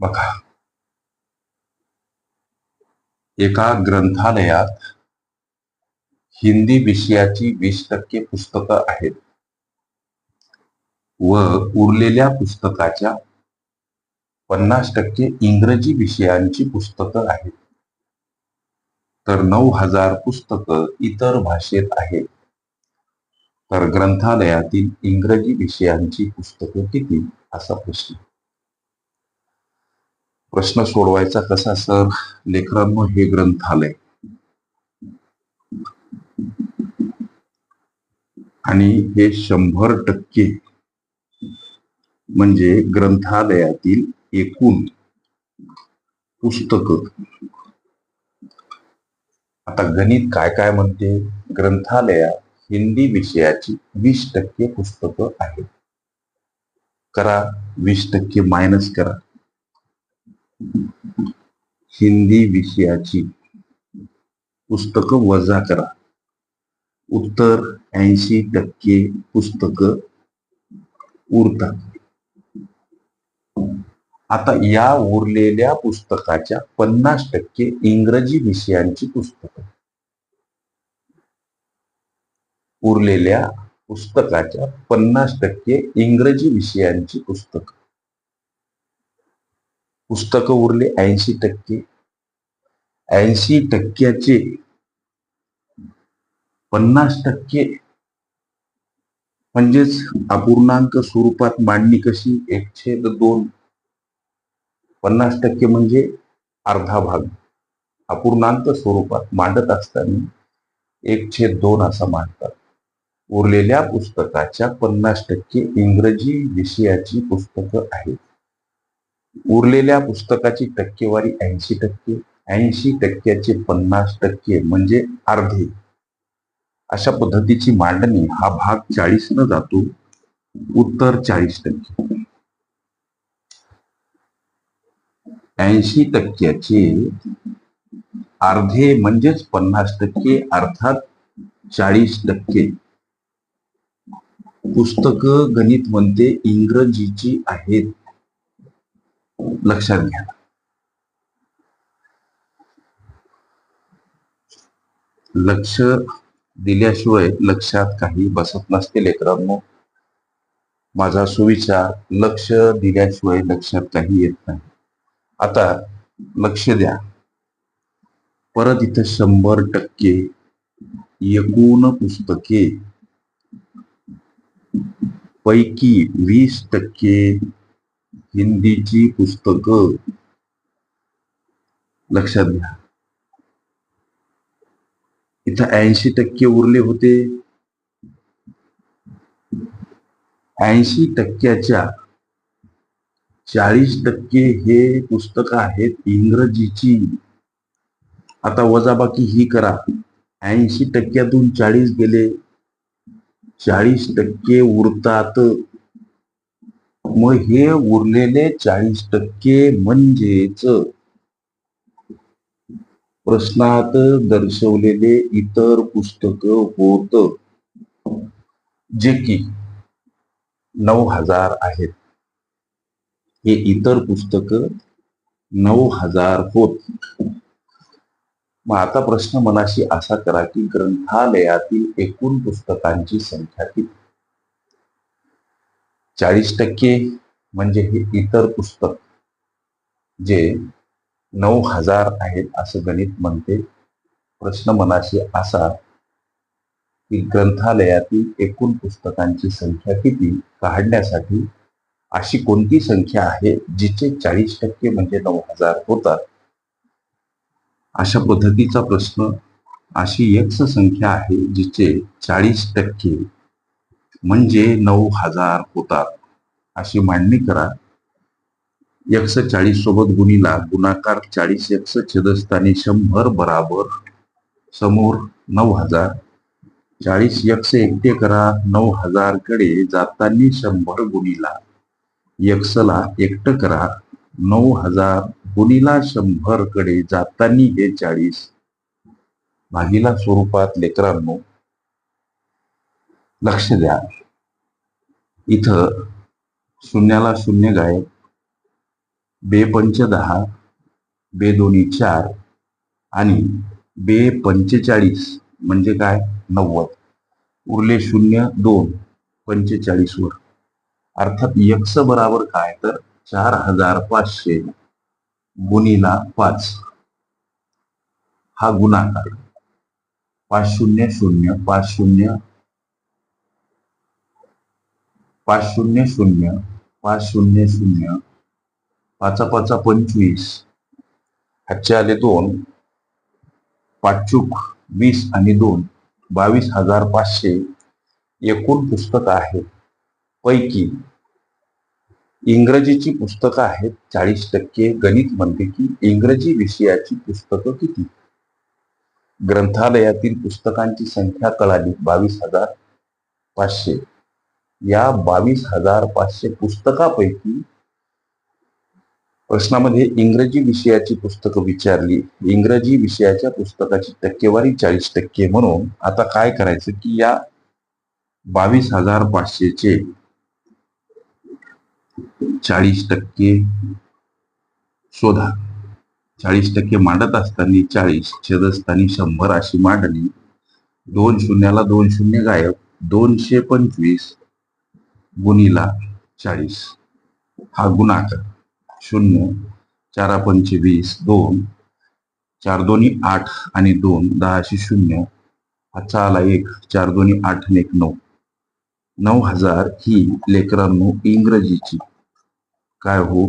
बघा. एका ग्रंथालयात हिंदी विषयाची वीस टक्के पुस्तकं आहेत. व उरलेल्या पुस्तकाच्या पन्नास टक्के इंग्रजी विषयांची पुस्तकं आहेत. तर नऊ हजार पुस्तकं इतर भाषेत आहेत. तर ग्रंथालयातील इंग्रजी विषयांची पुस्तकं किती? असा प्रश्न. प्रश्न सोडवायचा कसा सर? लेकरांनो हे ग्रंथालय आणि हे शंभर टक्के म्हणजे ग्रंथालयातील एकूण पुस्तक. आता गणित काय काय म्हणते? ग्रंथालयात हिंदी विषयाची वीस टक्के पुस्तकं आहेत. करा वीस टक्के मायनस करा. हिंदी विषयाची पुस्तकं वजा करा. उत्तर ऐंशी टक्के पुस्तकं उरतात. आता या उरलेल्या पुस्तकाच्या पन्नास टक्के इंग्रजी विषयांची पुस्तकं. उरलेल्या पुस्तकाच्या पन्नास टक्के इंग्रजी विषयांची पुस्तकं. पुस्तकं उरले ऐंशी टक्के. ऐंशी टक्क्याचे पन्नास टक्के म्हणजेच अपूर्णांक स्वरूपात मांडणी कशी? एक छेद दोन. पन्नास टक्के म्हणजे अर्धा भाग. अपूर्णांक स्वरूपात मांडत असताना एक छेद दोन असा मांडतात. उरलेल्या पुस्तकाच्या पन्नास टक्के इंग्रजी विषयाची पुस्तकं आहेत. उरलेल्या पुस्तकाची टक्केवारी ऐंशी टक्के ऐंशी टक्क्याचे पन्नास टक्के म्हणजे अर्धे. अशा पद्धतीची मांडणी हा भाग चाळीस न जातो उत्तर चाळीस टक्के. ऐंशी टक्क्याचे अर्धे म्हणजेच पन्नास टक्के अर्थात चाळीस टक्के. पुस्तक गणित म्हणते इंग्रजीची आहेत. लक्षात घ्या. लक्ष दिल्याशिवाय लक्षात काही बसत नसते लेकरांनो. माझा सुविचार लक्ष दिल्याशिवाय लक्षात काही येत नाही. आता लक्ष द्या. परत इथं शंभर टक्के एकूण पुस्तके. पैकी वीस टक्के हिंदीची पुस्तकं. लक्षात घ्या. इथं ऐंशी टक्के उरले होते. ऐंशी टक्क्याच्या चाळीस टक्के हे पुस्तक आहेत इंग्रजीची. आता वजाबाकी ही करा. ऐंशी टक्क्यातून चाळीस गेले. चाळीस टक्के उरतात. मग हे उरलेले चाळीस टक्के म्हणजेच प्रश्नात दर्शवलेले इतर पुस्तक होत. जे की नऊ हजार आहेत. हे इतर पुस्तक नऊ हजार होत. मग आता प्रश्न मनाशी असा करा की ग्रंथालयातील एकूण पुस्तकांची संख्या किती? चाळीस टक्के म्हणजे हे इतर पुस्तक जे नऊ हजार आहेत असं गणित म्हणते. प्रश्न मनाशी असा की ग्रंथालयातील एकूण पुस्तकांची संख्या किती काढण्यासाठी अशी कोणती संख्या आहे जिचे चाळीस टक्के म्हणजे नऊ हजार होतात? अशा पद्धतीचा प्रश्न अशी यक्ष संख्या आहे जिचे चाळीस टक्के म्हणजे नऊ हजार होतात. अशी मांडणी करा. यक्ष चाळीस सोबत गुणीला गुणाकार चाळीस यक्ष छेदस्थानी शंभर बराबर समोर नऊ हजार. चाळीस यक्ष एकटे करा नऊ हजारकडे जातानी शंभर गुणीला यक्षला एकट करा नऊ हजार गुणीला शंभरकडे जातानी हे चाळीस. भागीला स्वरूपात लेकरांनो लक्ष द्या. इथं शून्याला शून्य गायब बे पंच दहा बे दोन्ही चार आणि बे पंचेचाळीस म्हणजे काय? नव्वद. उरले शून्य दोन पंचेचाळीसवर अर्थात यक्स बराबर काय? तर चार हजार पाचशे गुणीला पाच. हा गुणाकार. पाच शून्य शून्य पाच शून्य पाच शून्य शून्य पाच शून्य शून्य पाचा पाचा पंचवीस हातचे आले दोन पाचूक वीस आणि दोन बावीस हजार पाचशे एकूण पुस्तकं आहेत. पैकी इंग्रजीची पुस्तकं आहेत चाळीस टक्के गणित म्हणते की इंग्रजी विषयाची पुस्तकं किती? ग्रंथालयातील पुस्तकांची संख्या कळाली बावीस हजार पाचशे. या बावीस हजार पाचशे पुस्तकापैकी प्रश्नामध्ये इंग्रजी विषयाची पुस्तकं विचारली. इंग्रजी विषयाच्या पुस्तकाची टक्केवारी चाळीस टक्के म्हणून आता काय करायचं की या बावीस हजार पाचशेचे चाळीस टक्के शोधा. चाळीस टक्के मांडत असताना चाळीस छेदस्थानी शंभर अशी मांडणी दोन शून्याला दोन शून्य गायब. दोनशे पंचवीस गुणीला चाळीस. हा गुणाकार शून्य चारा पंचे वीस दोन चार दोन्ही आठ आणि दोन दहाशे शून्य. हा आला एक चार दोन्ही आठ आणि एक नऊ. नऊ हजार ही लेकरांनो इंग्रजीची काय हो?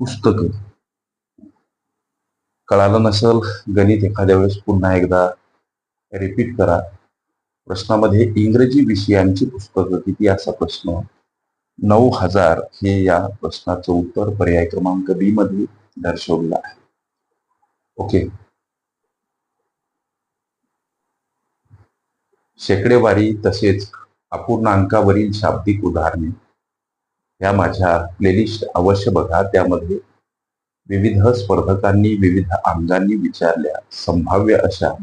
पुस्तक. कळालं नसल गणित एखाद्या वेळेस पुन्हा एकदा रिपीट करा. प्रश्नामध्ये इंग्रजी विषयांची पुस्तकं किती असा प्रश्न? नऊ हजार हे या प्रश्नाचं उत्तर पर्याय क्रमांक बी मध्ये दर्शवलेलं आहे. ओके. शेकडेवारी तसेच अपूर्णांकावरील शाब्दिक उदाहरणे. या माझ्या प्लेलिस्ट अवश्य बघा. त्यामध्ये विविध स्पर्धकांनी विविध अंगांनी विचारल्या. संभाव्य अशा